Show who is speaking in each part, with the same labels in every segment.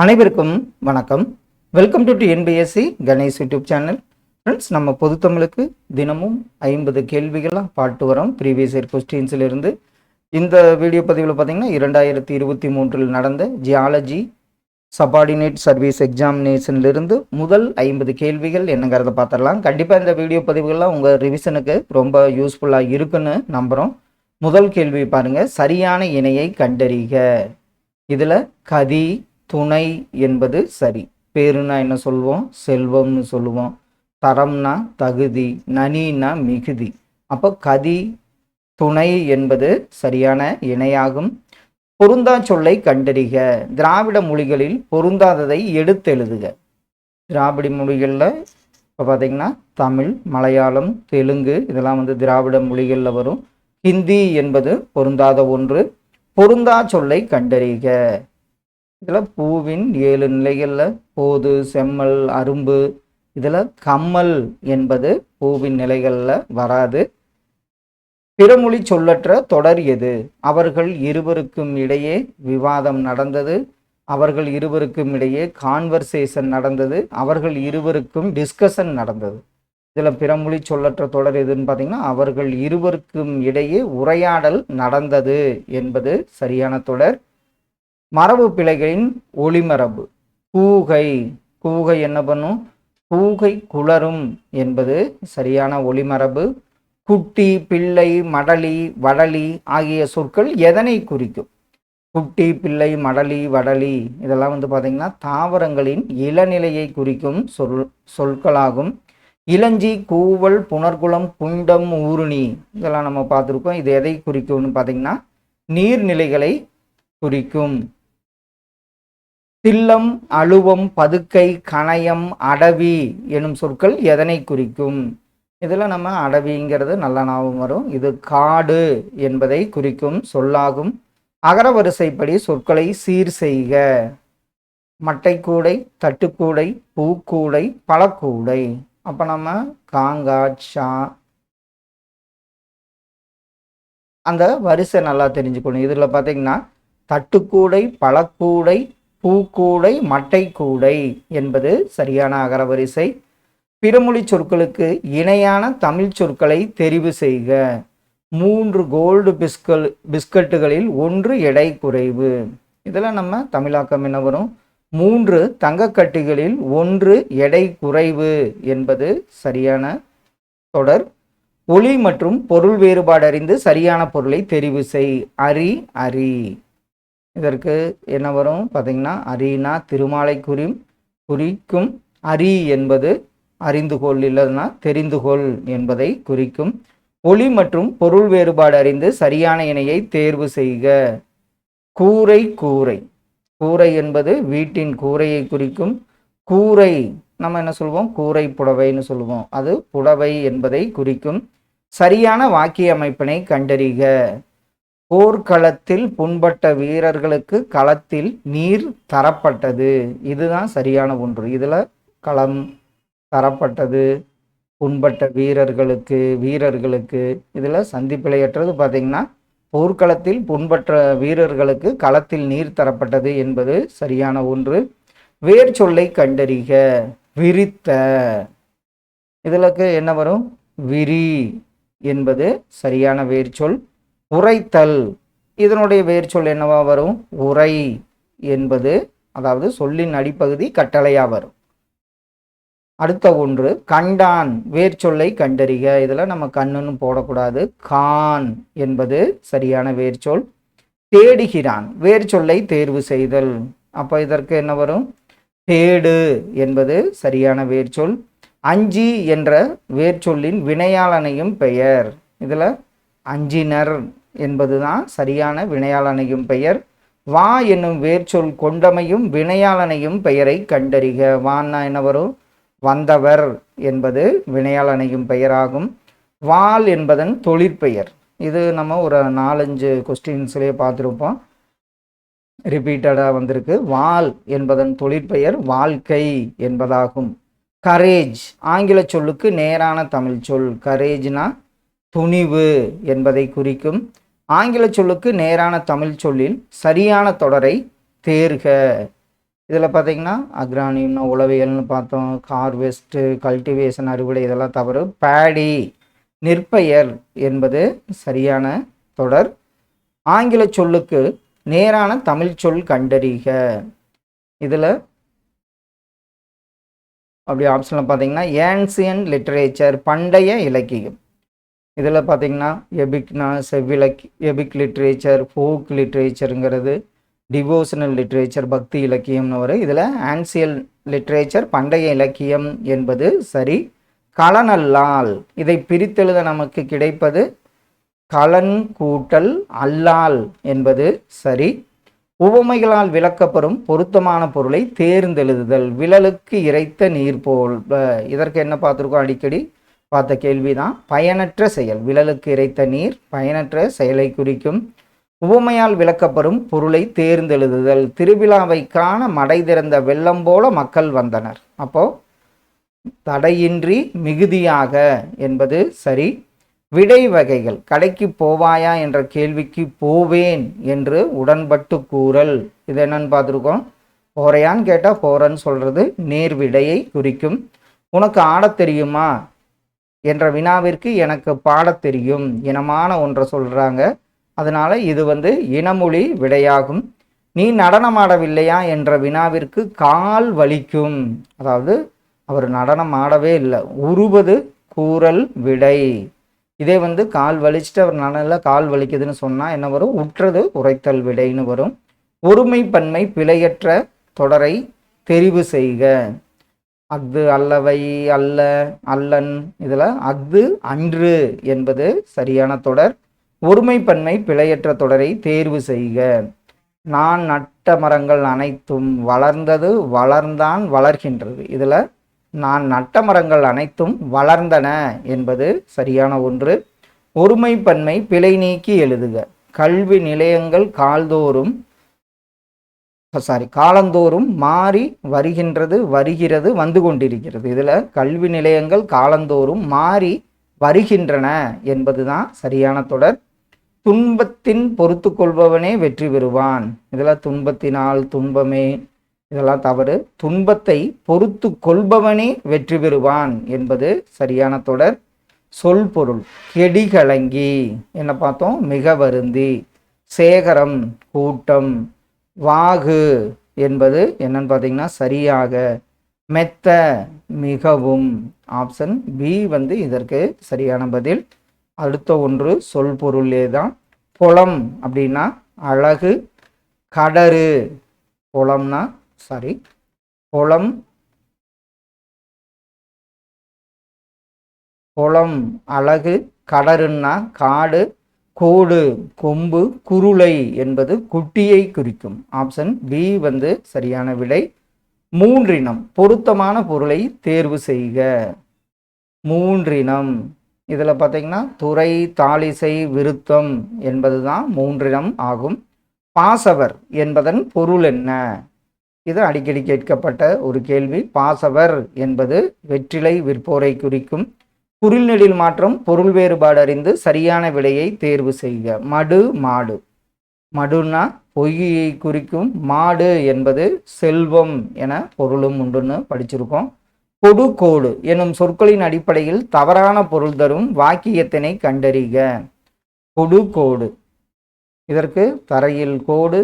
Speaker 1: அனைவருக்கும் வணக்கம். Welcome to NPSC Ganesh YouTube channel friends நம்ம பொதுத்தமிழுக்கு தினமும் ஐம்பது கேள்விகளாக பாட்டு வரோம். ப்ரீவியஸ் இயர் கொஸ்டின்ஸிலிருந்து இந்த வீடியோ பதிவில் பார்த்தீங்கன்னா இரண்டாயிரத்தி இருபத்தி மூன்றில் நடந்த ஜியாலஜி சபார்டினேட் சர்வீஸ் எக்ஸாமினேஷன்லேருந்து முதல் ஐம்பது கேள்விகள் என்னங்கிறத பார்த்துடலாம் கண்டிப்பாக இந்த வீடியோ பதிவுகள்லாம் உங்கள் ரிவிஷனுக்கு ரொம்ப யூஸ்ஃபுல்லாக இருக்குன்னு நம்புகிறோம் முதல் கேள்வி பாருங்கள் சரியான இணையை கண்டறிக. இதில் கதி துணை என்பது சரி. பேருனா என்ன சொல்லுவோம் செல்வம்னு சொல்லுவோம். தரம்னா தகுதி நனின்னா மிகுதி. அப்போ கதி துணை என்பது சரியான இணையாகும். பொருந்தா சொல்லை கண்டறிக. திராவிட மொழிகளில் பொருந்தாததை எடுத்தெழுதுக. திராவிட மொழிகளில் இப்போ பார்த்தீங்கன்னா தமிழ் மலையாளம் தெலுங்கு இதெல்லாம் வந்து திராவிட மொழிகளில் வரும். ஹிந்தி என்பது பொருந்தாத ஒன்று. பொருந்தா சொல்லை கண்டறிக. இதில் பூவின் ஏழு நிலைகளில் போது செம்மல் அரும்பு இதில் கம்மல் என்பது பூவின் நிலைகளில் வராது. பிறமொழி சொல்லற்ற தொடர் எது? அவர்கள் இருவருக்கும் இடையே விவாதம் நடந்தது. அவர்கள் இருவருக்கும் இடையே கான்வர்சேஷன் நடந்தது. அவர்கள் இருவருக்கும் டிஸ்கஷன் நடந்தது. இதில் பிறமொழி சொல்லற்ற தொடர் எதுன்னு பார்த்தீங்கன்னா அவர்கள் இருவருக்கும் இடையே உரையாடல் நடந்தது என்பது சரியான தொடர். மரபு பிழைகளின் ஒளிமரபு. கூகை. கூகை என்ன பண்ணும்? கூகை குளரும் என்பது சரியான ஒளிமரபு. குட்டி பிள்ளை மடலி வடலி ஆகிய சொற்கள் எதனை குறிக்கும்? குட்டி பிள்ளை மடலி வடலி இதெல்லாம் வந்து பார்த்திங்கன்னா தாவரங்களின் இளநிலையை குறிக்கும் சொல் சொற்களாகும். இளஞ்சி கூவல் புனர்குளம் குண்டம் ஊருணி இதெல்லாம் நம்ம பார்த்துருக்கோம். இது எதை குறிக்கும்னு பார்த்தீங்கன்னா நீர்நிலைகளை குறிக்கும். தில்லம் அழுவம் பதுக்கை கணயம் அடவி எனும் சொற்கள் எதனை குறிக்கும்? இதில் நம்ம அடவிங்கிறது நல்ல ஞாபகம் வரும். இது காடு என்பதை குறிக்கும் சொல்லாகும். அகரவரிசைப்படி சொற்களை சீர் செய்க. மட்டைக்கூடை தட்டுக்கூடை பூக்கூடை பழக்கூடை. அப்போ நம்ம காங்கா சா அந்த வரிசை நல்லா தெரிஞ்சுக்கணும். இதில் பார்த்தீங்கன்னா தட்டுக்கூடை பழக்கூடை பூக்கூடை மட்டைக்கூடை என்பது சரியான அகரவரிசை பிறமொழி சொற்களுக்கு இணையான தமிழ் சொற்களை தெரிவு செய்க. மூன்று கோல்டு பிஸ்கல் பிஸ்கட்டுகளில் ஒன்று எடை குறைவு. இதில் நம்ம தமிழாக்கம் என்ன வரும்? மூன்று தங்கக்கட்டிகளில் ஒன்று எடை குறைவு என்பது சரியான தொடர். ஒளி மற்றும் பொருள் வேறுபாடு அறிந்து சரியான பொருளை தெரிவு செய். அரி அரி. இதற்கு என்ன வரும்? பார்த்தீங்கன்னா அரினா திருமாலை குறி குறிக்கும் அரி என்பது அறிந்துகோள் இல்லைன்னா தெரிந்துகோள் என்பதை குறிக்கும். ஒளி மற்றும் பொருள் வேறுபாடு அறிந்து சரியான இணையை தேர்வு செய்க. கூரை கூரை. கூரை என்பது வீட்டின் கூரையை குறிக்கும். கூரை நம்ம என்ன சொல்லுவோம் கூரை புடவைன்னு சொல்லுவோம் அது புடவை என்பதை குறிக்கும். சரியான வாக்கிய அமைப்பினை கண்டறிக. போர்க்களத்தில் புண்பட்ட வீரர்களுக்கு களத்தில் நீர் தரப்பட்டது. இதுதான் சரியான ஒன்று. இதில் களம் தரப்பட்டது. புண்பட்ட வீரர்களுக்கு வீரர்களுக்கு. இதில் சந்திப்பிழையற்றது பார்த்தீங்கன்னா போர்க்களத்தில் புண்பற்ற வீரர்களுக்கு களத்தில் நீர் தரப்பட்டது என்பது சரியான ஒன்று. வேர் சொல்லை கண்டறிக. விரித்த. இதிலக்கு என்ன வரும்? விரி என்பது சரியான வேர்ச்சொல் உரைத்தல். இதனுடைய வேர்ச்சொல் என்னவா வரும்? உரை என்பது அதாவது சொல்லின் அடிப்பகுதி கட்டளையாக வரும். அடுத்த ஒன்று கண்டான். வேர்ச்சொல்லை கண்டறிக. இதில் நம்ம கண்ணுன்னு போடக்கூடாது. கான் என்பது சரியான வேர்ச்சொல் தேடுகிறான். வேர்ச்சொல்லை தேர்வு செய்தல். அப்போ இதற்கு என்ன வரும்? தேடு என்பது சரியான வேர்ச்சொல் அஞ்சி என்ற வேர்ச்சொல்லின் வினையாளனையும் பெயர். இதில் அஞ்சினர் என்பதுதான் சரியான வினையாளனையும் பெயர். வா என்னும் வேர்ச்சொல் கொண்டமையும் வினையாளனையும் பெயரை கண்டறிக. வான்னா என்ன வரும்? வந்தவர் என்பது வினையாளனையும் பெயராகும். வால் என்பதன் தொழிற்பெயர் இது நம்ம ஒரு நாலஞ்சு கொஸ்டின்ஸ்லேயே பார்த்துருப்போம். ரிப்பீட்டடாக வந்திருக்கு. வால் என்பதன் தொழிற்பெயர் வாழ்க்கை என்பதாகும். கரேஜ் ஆங்கில சொல்லுக்கு நேரான தமிழ் சொல். கரேஜ்னா துணிவு என்பதை குறிக்கும் ஆங்கில சொல்லுக்கு நேரான தமிழ் சொல்லில் சரியான தொடரை தேர்க. இதில் பார்த்தீங்கன்னா அக்ரானியம்னா உளவியல்னு பார்த்தோம் கார்வெஸ்ட்டு கல்டிவேஷன் அறுவடை இதெல்லாம் தவறு. பேடி நிற்பெயர் என்பது சரியான தொடர். ஆங்கில சொல்லுக்கு நேரான தமிழ் சொல் கண்டறிக. இதில் அப்படி ஆப்ஷனில் பார்த்தீங்கன்னா ஏன்சியன் லிட்ரேச்சர் பண்டைய இலக்கியம். இதில் பார்த்தீங்கன்னா எபிக்னா செவ்விலக் எபிக் லிட்ரேச்சர் ஃபோக் லிட்ரேச்சருங்கிறது டிவோஷனல் லிட்ரேச்சர் பக்தி இலக்கியம்னு வரும் இதில் ஆன்சியல் லிட்ரேச்சர் பண்டைய இலக்கியம் என்பது சரி. கலனல்லால் இதை பிரித்தெழுத நமக்கு கிடைப்பது கலன் கூட்டல் அல்லால் என்பது சரி. உவமைகளால் விளக்கப்படும் பொருத்தமான பொருளை தேர்ந்தெழுதுதல் விழலுக்கு இறைத்த நீர் போல் இதற்கு என்ன பார்த்துருக்கோம் அடிக்கடி? பார்த்த கேள்விதான் பயனற்ற செயல். விழலுக்கு இறைத்த நீர் பயனற்ற செயலை குறிக்கும். உவமையால் விளக்கப்படும் பொருளை தேர்ந்தெழுதுதல். திருவிழாவை காண மடை திறந்த வெள்ளம் போல மக்கள் வந்தனர். அப்போ தடையின்றி மிகுதியாக என்பது சரி. விடை வகைகள் கடைக்கு போவாயா என்ற கேள்விக்கு போவேன் என்று உடன்பட்டு கூறல். இது என்னன்னு பார்த்துருக்கோம். போறையான்னு கேட்டால் போறேன்னு சொல்றது நேர் விடையை குறிக்கும். உனக்கு ஆடத் தெரியுமா? என்ற வினாவிற்கு எனக்கு பாடத் தெரியும் இனமான ஒன்றை சொல்கிறாங்க அதனால் இது வந்து இனமொழி விடையாகும். நீ நடனமாடவில்லையா என்ற வினாவிற்கு கால் வலிக்கும். அதாவது அவர் நடனம் ஆடவே இல்லை. உருவது கூறல் விடை. இதே வந்து கால் வலிச்சுட்டு அவர் நடனில் கால் வலிக்குதுன்னு சொன்னால் என்ன வரும்? உற்றது உரைத்தல் விடைன்னு வரும். ஒருமை பன்மை பிழையற்ற தொடரை தெரிவு செய்க. அஃது அல்லவை அல்ல அல்லன். இதில் அஃது அன்று என்பது சரியான தொடர். ஒருமைப்பன்மை பிழையற்ற தொடரை தேர்வு செய்க. நான் நட்ட மரங்கள் அனைத்தும் வளர்ந்தது வளர்ந்தான் வளர்கின்றது. இதில் நான் நட்ட மரங்கள் அனைத்தும் வளர்ந்தன என்பது சரியான ஒன்று. ஒருமைப்பன்மை பிழை நீக்கி எழுதுக. கல்வி நிலையங்கள் கால்தோறும் சாரி காலந்தோறும் மாறி வருகின்றது வருகிறது வந்து கொண்டிருக்கிறது. இதில் கல்வி நிலையங்கள் காலந்தோறும் மாறி வருகின்றன என்பதுதான் சரியான தொடர். துன்பத்தின் பொறுத்து கொள்பவனே வெற்றி பெறுவான். இதில் துன்பத்தினால் துன்பமே இதெல்லாம் தவறு. துன்பத்தை பொறுத்து கொள்பவனே வெற்றி பெறுவான் என்பது சரியான தொடர். சொல் பொருள் கெடிகலங்கி என்ன பார்த்தோம்? மிக வருந்தி. சேகரம் கூட்டம் வாகு என்பது என்னன்னு பார்த்தீங்கன்னா சரியாக மெத்த மிகவும். ஆப்ஷன் பி வந்து இதற்கு சரியான பதில். அடுத்த ஒன்று சொல் பொருளே தான். புலம் அப்படின்னா அழகு. கடறு. புலம்னா சாரி புலம். புலம் அழகு. கடறுன்னா காடு. கோடு கொம்பு குருளை என்பது குட்டியை குறிக்கும். ஆப்ஷன் பி வந்து சரியான விடை. மூன்றினம் பொருத்தமான பொருளை தேர்வு செய்க. மூன்றினம் இதில் பார்த்தீங்கன்னா துறை தாளிசை விருத்தம் என்பது தான் மூன்றினம் ஆகும். பாசவர் என்பதன் பொருள் என்ன? இது அடிக்கடி கேட்கப்பட்ட ஒரு கேள்வி. பாசவர் என்பது வெற்றிலை விற்போரை குறிக்கும். குறில்நெடில் மாற்றம் பொருள் வேறுபாடு அறிந்து சரியான விடையை தேர்வு செய்க. மடு மாடு. மடுன்னா பொய்யை குறிக்கும் மாடு என்பது செல்வம் என பொருளும் உண்டுன்னு படிச்சிருக்கோம். கொடு கோடு எனும் சொற்களின் அடிப்படையில் தவறான பொருள் தரும் வாக்கியத்தினை கண்டறிக. கொடு கோடு. இதற்கு தரையில் கோடு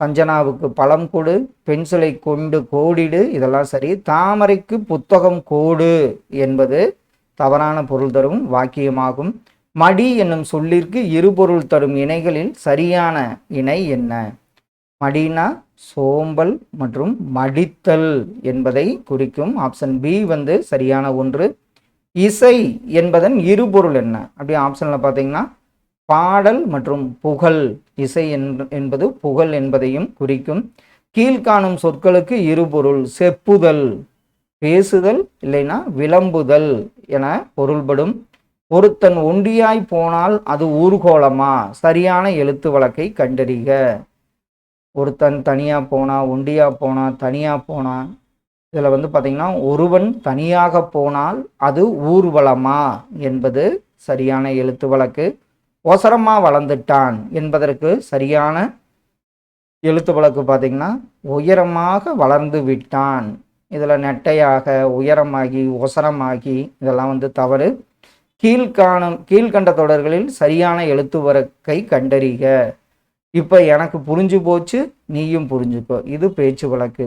Speaker 1: சஞ்சனாவுக்கு பழம் கொடு பென்சிலை கொண்டு கோடிடு இதெல்லாம் சரி. தாமரைக்கு புத்தகம் கோடு என்பது தவறான பொருள் தரும் வாக்கியமாகும். மடி என்னும் சொல்லிற்கு இருபொருள் தரும் இணைகளில் சரியான இணை என்ன? மடினா சோம்பல் மற்றும் மடித்தல் என்பதை குறிக்கும். ஆப்ஷன் பி வந்து சரியான ஒன்று. இசை என்பதன் இருபொருள் என்ன? அப்படி ஆப்ஷனில் பார்த்தீங்கன்னா பாடல் மற்றும் புகழ். இசை என்ப- என்பது புகழ் என்பதையும் குறிக்கும். கீழ்காணும் சொற்களுக்கு இருபொருள் செப்புதல் பேசுதல் இல்லைன்னா விளம்புதல். என பொருள்படும். ஒருத்தன் ஒண்டியாய் போனால் அது ஊர்கோலமா சரியான எழுத்து வழக்கை கண்டறிக. ஒருத்தன் தனியாக போனா ஒண்டியா போனா தனியாக போனா? இதில் வந்து பார்த்தீங்கன்னா ஒருவன் தனியாக போனால் அது ஊர்வலமா? என்பது சரியான எழுத்து வழக்கு. ஒசரமாக வளர்ந்துட்டான் என்பதற்கு சரியான எழுத்து வழக்கு பார்த்தீங்கன்னா உயரமாக வளர்ந்து விட்டான். இதில் நெட்டையாக உயரமாகி ஒசரமாகி இதெல்லாம் வந்து தவறு. கீழ்காணும் கீழ்கண்ட தொடர்களில் சரியான எழுத்து வழக்கை கண்டறிக. இப்போ எனக்கு புரிஞ்சு போச்சு நீயும் புரிஞ்சுக்கோ. இது பேச்சு வழக்கு.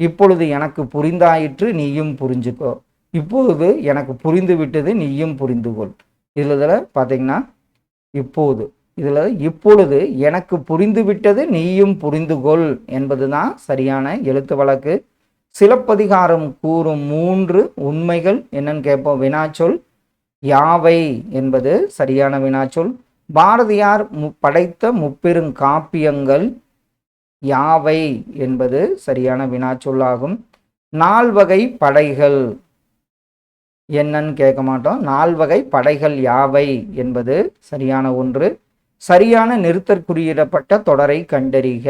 Speaker 1: இப்பொழுது எனக்கு புரிந்தாயிற்று நீயும் புரிஞ்சுக்கோ. இப்பொழுது எனக்கு புரிந்து விட்டது நீயும் புரிந்து கொள். இதில் இதில் பார்த்தீங்கன்னா இப்போது. இதில் இப்பொழுது எனக்கு புரிந்து விட்டது நீயும் புரிந்து கொள் என்பது தான் சரியான எழுத்து வழக்கு. சிலப்பதிகாரம் கூறும் மூன்று உண்மைகள் என்னன்னு கேட்போம். வினாச்சொல் யாவை என்பது சரியான வினாச்சொல். பாரதியார் மு படைத்த முப்பெருங்காப்பியங்கள் யாவை என்பது சரியான வினாச்சொல்லாகும். நால்வகை படைகள் என்னன்னு கேட்க மாட்டோம். நால்வகை படைகள் யாவை என்பது சரியான ஒன்று. சரியான நிறுத்தற்குறியிடப்பட்ட தொடரை கண்டறிக.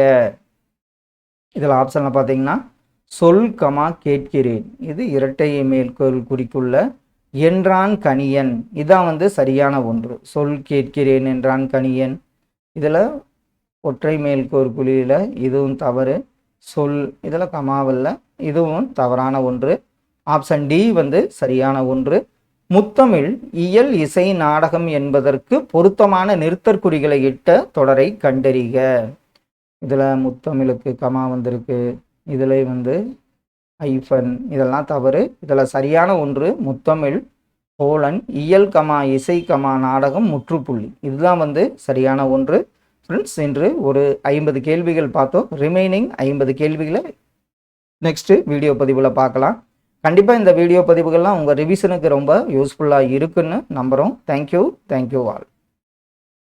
Speaker 1: இதில் ஆப்ஷனில் பார்த்தீங்கன்னா சொல் கமா கேட்கிறேன். இது இரட்டை மேற்கோள் குறிக்குள்ள என்றான் கணியன். இதான் வந்து சரியான ஒன்று. சொல் கேட்கிறேன் என்றான் கணியன். இதில் ஒற்றை மேல்கோர் குழியில் இதுவும் தவறு. சொல் இதில் கமாவில் இதுவும் தவறான ஒன்று. ஆப்ஷன் டி வந்து சரியான ஒன்று. முத்தமிழ் இயல் இசை நாடகம் என்பதற்கு பொருத்தமான நிறுத்தற்குறிகளை இட்ட தொடரை கண்டறிக. இதில் முத்தமிழுக்கு கமா வந்திருக்கு. இதில் வந்து ஐஃபன் இதெல்லாம் தவறு. இதில் சரியான ஒன்று முத்தமிழ் கோலன் இயல் கமா இசை கமா நாடகம் முற்றுப்புள்ளி. இதுதான் வந்து சரியான ஒன்று. ஃப்ரெண்ட்ஸ் இன்று ஒரு ஐம்பது கேள்விகள் பார்த்தோம். ரிமைனிங் ஐம்பது கேள்விகளை நெக்ஸ்ட்டு வீடியோ பதிவில் பார்க்கலாம். கண்டிப்பாக இந்த வீடியோ பதிவுகள்லாம் உங்கள் ரிவிஷனுக்கு ரொம்ப யூஸ்ஃபுல்லாக இருக்குன்னு நம்புகிறோம் தேங்க்யூ தேங்க்யூ ஆல்